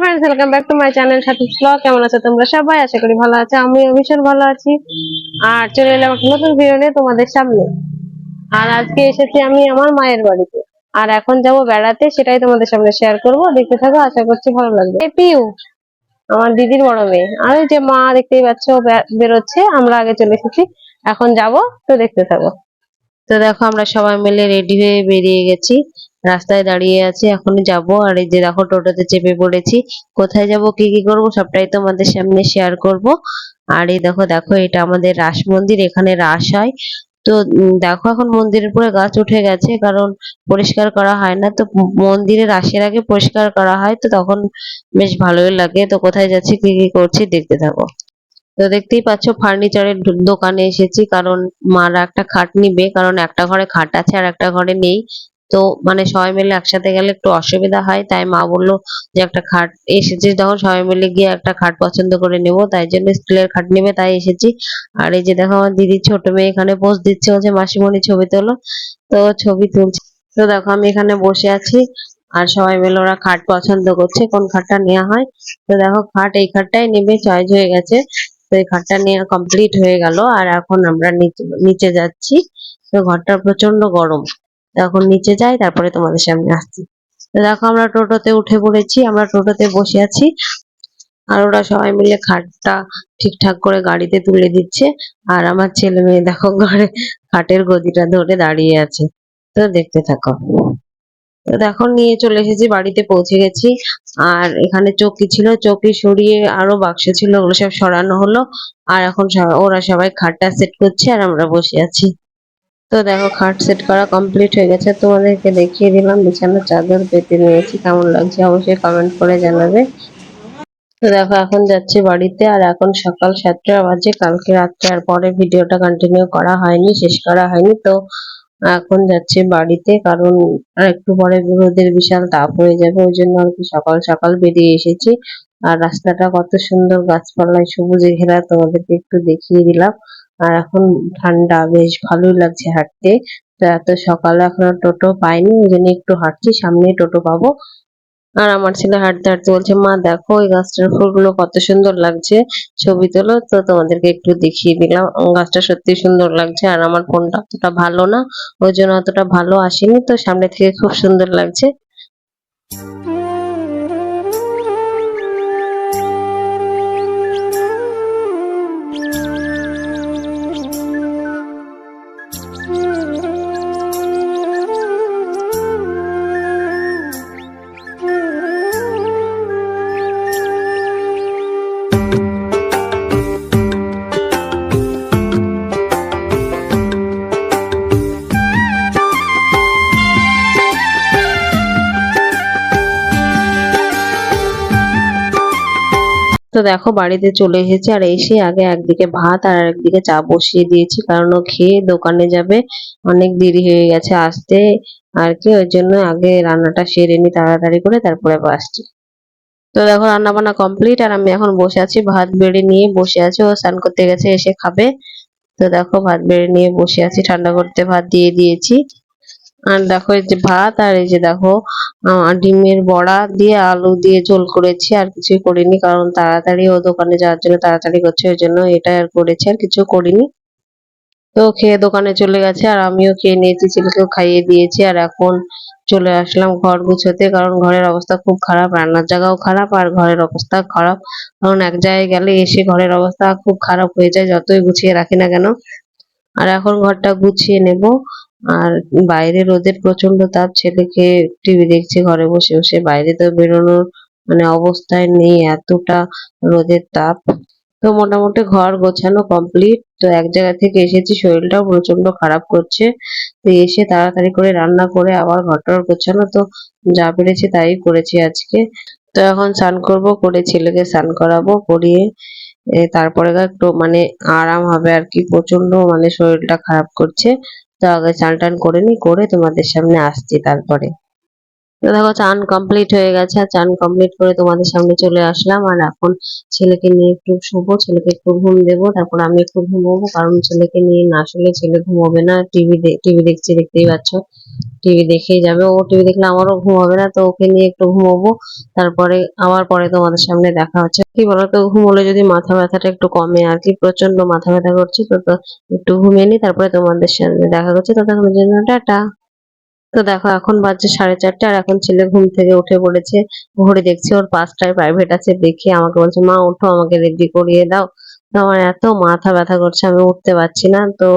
মাই কেমন আছো তোমরা সবাই? আশা করি ভালো আছো। ভীষণ ভালো আছি। আর চলে নতুন তোমাদের সামনে। আর আজকে এসেছি আমি আমার মায়ের বাড়িতে। আর এখন যাব বেড়াতে, সেটাই তোমাদের সামনে শেয়ার করব। দেখতে থাকো, আশা করছি ভালো লাগবে। পিউ, আমার দিদির বড় মেয়ে। আর যে মা, দেখতেই পাচ্ছ বেরোচ্ছে। আমরা আগে চলে এসেছি। এখন যাব, তো দেখতে থাকো। তো দেখো আমরা সবাই মিলে রেডি হয়ে বেরিয়ে গেছি। রাস্তায় দাঁড়িয়ে আছি এখন যাব। আর এই যে দেখো, টোটোতে চেপে পড়েছি। কোথায় যাব, কি কি করব, সবটাই তোমাদের সামনে শেয়ার করব। আর এই দেখো দেখো, এটা আমাদের রাস মন্দির, এখানে রাস হয়। তো দেখো, এখন মন্দিরের পুরো গাছ উঠে গেছে, কারণ পরিষ্কার করা হয় না। তো মন্দিরে রাসের আগে পরিষ্কার করা হয়, তো তখন বেশ ভালোই লাগে। তো কোথায় যাচ্ছি, কি কি করছি, দেখতে থাকো। তো দেখতেই পাচ্ছ ফার্নিচারের দোকানে এসেছি, কারণ মারা একটা খাট নিবে, কারণ একটা ঘরে খাট আছে আর একটা ঘরে নেই। তো মানে সবাই মিলে একসাথে গেলে একটু অসুবিধা হয়, তাই মা বলল যে একটা খাট এসেছি যখন সবাই মিলে গিয়ে একটা খাট পছন্দ করে নেব, তাই জন্য স্টিলের খাট নেবে, তাই এসেছি। আর এই যে দেখো আমার দিদির ছোট মেয়ে এখানে পোজ দিচ্ছে, বলছে, মাসিমণি ছবি তোলো। তো ছবি তুলছে। তো দেখো আমি এখানে বসে আছি, আর সবাই মিলে ওরা খাট পছন্দ করছে, কোন খাটটা নেওয়া হয়। তো দেখো খাট এই খাটটাই নেবে, চয়েস হয়ে গেছে। তো এই খাটটা নেওয়া কমপ্লিট হয়ে গেল, আর এখন আমরা নিচে যাচ্ছি। তো ঘরটা প্রচণ্ড গরম। এখন নিচে যাই, তারপরে তোমাদের সামনে আসছি। দেখো আমরা টোটোতে উঠে পড়েছি, আমরা টোটোতে বসে আছি। আর ওরা সবাই মিলে খাটটা ঠিকঠাক করে গাড়িতে তুলে দিচ্ছে। আর আমার ছেলে মেয়ে দেখো ঘরে, খাটের গদিটা ধরে দাঁড়িয়ে আছে। তো দেখতে থাকো। তো দেখো, নিয়ে চলে এসেছি, বাড়িতে পৌঁছে গেছি। আর এখানে চৌকি ছিল, চৌকি সরিয়ে আরও বাক্স ছিল, ওগুলো সব সরানো হলো। আর এখন ওরা সবাই খাটটা সেট করছে আর আমরা বসে আছি। তো দেখো, খাট সেট করা কমপ্লিট হয়ে গেছে। তোমাদেরকে দেখিয়ে দিলাম, বিছানার চাদর পেতে নিয়েছি। কেমন লাগছে অবশ্যই কমেন্ট করে জানাবে। তো দেখো, এখন যাচ্ছি বাড়িতে। আর এখন সকাল সাতটা বাজে, কালকে রাত্রে আর পরে ভিডিওটা কন্টিনিউ করা হয়নি, শেষ করা হয়নি। তো এখন যাচ্ছে বাড়িতে, কারণ আর একটু পরে রোদের বিশাল তাপ হয়ে যাবে, ওই জন্য আর কি সকাল সকাল বেরিয়ে এসেছি। আর রাস্তাটা কত সুন্দর, গাছপালায় সবুজে ঘেরা, তোমাদেরকে একটু দেখিয়ে দিলাম। আর এখন ঠান্ডা, বেশ ভালোই লাগছে হাঁটতে। তো এত সকালে এখনও টোটো পাইনি, ওই জন্য একটু হাঁটছি, সামনেই টোটো পাবো। আর আমার ছেলে হাঁটতে হাঁটতে বলছে, মা, দেখো ওই গাছটার ফুলগুলো কত সুন্দর লাগছে, ছবি তোলো, তো তোমাদেরকে একটু দেখিয়ে দিলাম। গাছটা সত্যি সুন্দর লাগছে আর আমার ফোনটা অতটা ভালো না, ওই জন্য অতটা ভালো আসেনি, তো সামনে থেকে খুব সুন্দর লাগছে। তো দেখো বাড়িতে চলে এসেছি আর এসে আগে একদিকে ভাত আর একদিকে চা বসিয়ে দিয়েছি, কারণ ও খেয়ে দোকানে যাবে। অনেক দেরি হয়ে গেছে আসতে আর কি, ওই জন্য আগে রান্নাটা সেরে নি তাড়াতাড়ি করে, তারপরে আসছি। তো দেখো রান্না বান্না কমপ্লিট আর আমি এখন বসে আছি, ভাত বেড়ে নিয়ে বসে আছি, ও স্নান করতে গেছে, এসে খাবে। তো দেখো ভাত বেড়ে নিয়ে বসে আছি, ঠান্ডা করতে ভাত দিয়ে দিয়েছি। আর দেখো এই যে ভাত আর এই যে দেখো ডিমের বড়া দিয়ে আলু দিয়ে ঝোল করেছি, আর কিছুই করিনি কারণ তাড়াতাড়ি ও দোকানে যাওয়ার জন্য তাড়াতাড়ি করছে, ওই জন্য এটা আর করেছি, আর কিছু করিনি। তো খেয়ে দোকানে চলে গেছে, আর আমিও খেয়ে নিয়েছি ছেলেকেও খাইয়ে দিয়েছি, আর এখন চলে আসলাম ঘর গুছোতে, কারণ ঘরের অবস্থা খুব খারাপ, রান্নার জায়গাও খারাপ, আর ঘরের অবস্থা খারাপ। কারণ এক জায়গায় গেলে এসে ঘরের অবস্থা খুব খারাপ হয়ে যায়, যতই গুছিয়ে রাখি না কেন। আর এখন ঘরটা গুছিয়ে নেব আর বাইরে রোদের প্রচণ্ড তাপ, ছেলেকে টিভি দেখছে, ঘরে বসে বসে। বাইরে তো বেরোনোর মানে অবস্থায় নেই, এতটা রোদের তাপ। তো মোটামুটি ঘর গোছানো কমপ্লিট তো এক জায়গা থেকে এসেছি, শরীরটাও প্রচণ্ড খারাপ করছে। তো এসে তাড়াতাড়ি করে রান্না করে আবার ঘরটার গোছানো। তো যা পেরেছি তাই করেছি আজকে। তো এখন স্নান করব, করে ছেলেকে স্নান করাবো, করিয়ে তারপরে একটু মানে আরাম হবে আর কি। প্রচণ্ড মানে শরীরটা খারাপ করছে। তো আগে চান টান করে নি করে তোমাদের সামনে আসছি তারপরে। দেখো, চান কমপ্লিট হয়ে গেছে। আর চান কমপ্লিট করে তোমাদের সামনে চলে আসলাম। আর এখন ছেলেকে নিয়ে একটু শোবো, ছেলেকে একটু ঘুম দেবো। তারপর আমি একটু ঘুমোবো, কারণ ছেলেকে নিয়ে না শুলে ছেলে ঘুমোবে না। টিভি টিভি দেখছি, দেখতেই পাচ্ছ। টিভি দেখেই যাবে। ও টিভি দেখলে আমারও ঘুম হবে না, তো ওকে নিয়ে একটু ঘুমোবো। তারপরে, আবার পরে তোমাদের সামনে দেখা হচ্ছে। কি বলতো, ঘুমোলে যদি মাথা ব্যথাটা একটু কমে আর কি প্রচণ্ড মাথা ব্যথা করছে, তো একটু ঘুমিয়ে নি তারপরে তোমাদের সামনে দেখা করছে। তো তখন জন্য টাটা। তো দেখো, এখন বাজছে সাড়ে চারটে আর এখন ছেলে ঘুম থেকে উঠে পড়েছে। ঘড়ি দেখছি ওর পাঁচটায় প্রাইভেট আছে, দেখে আমাকে বলছে, মা, ওঠো, আমাকে রেডি করিয়ে দাও। আমার এত মাথা ব্যথা করছে, আমি উঠতে পারছি না। তো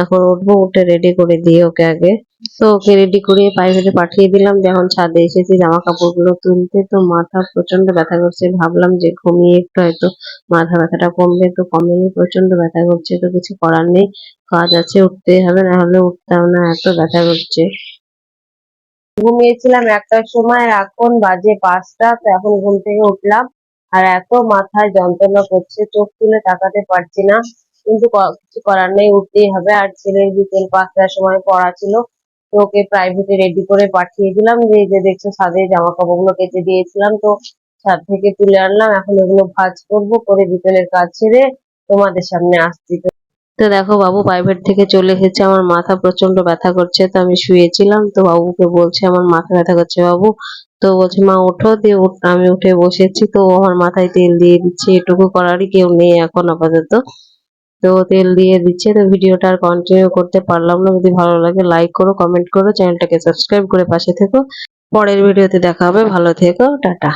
এখন উঠবো, উঠে রেডি করে দিয়ে ওকে আগে। তো ওকে রেডি করিয়ে প্রাইভেটে পাঠিয়ে দিলাম যখন ছাদে এসেছি জামা কাপড়গুলো তুলতে। তো মাথা প্রচণ্ড ব্যথা করছে, ভাবলাম যে ঘুমিয়ে একটু হয়তো মাথা ব্যথাটা কমবে। তো কমেনি প্রচণ্ড ব্যথা করছে, তো কিছু করার নেই। কাজ আছে, উঠতেই হবে, না হলে উঠতাম না, এত ব্যথা করছে। ঘুমিয়েছিলাম একটার সময় এখন বাজে পাঁচটা এখন ঘুম থেকে উঠলাম। আর এত মাথায় যন্ত্রণা করছে, চোখ তুলে তাকাতে পারছি না। কিন্তু কিছু করার নেই, উঠতেই হবে। আর ছেলের বিকেল পাঁচটার সময় পড়া ছিল, তো ওকে প্রাইভেটে রেডি করে পাঠিয়ে দিলাম। যে যে দেখছ, ছাদে জামা কাপড়গুলো কেটে দিয়েছিলাম, তো ছাদ থেকে তুলে আনলাম। এখন এগুলো ভাঁজ করব, করে বিকেলের কাজ ছেড়ে তোমাদের সামনে আসছি। তো দেখো বাবু প্রাইভেট থেকে চলে এসেছে, আমার মাথা প্রচণ্ড ব্যথা করছে, তো আমি শুয়েছিলাম, তো বাবুকে বলছে আমার মাথা ব্যথা করছে বাবু। তো বলছে, মা, ওঠো, দিয়ে আমি উঠে বসেছি, তো আমার মাথায় তেল দিয়ে দিচ্ছে, এটুকু করারই কেউ নেই এখন আপাতত। তো তেল দিয়ে দিচ্ছে, তো ভিডিওটা আর কন্টিনিউ করতে পারলাম না, যদি ভালো লাগে লাইক করো কমেন্ট করো চ্যানেলটাকে সাবস্ক্রাইব করে পাশে থেকো। পরের ভিডিওতে দেখা হবে, ভালো থেকো, টাটা।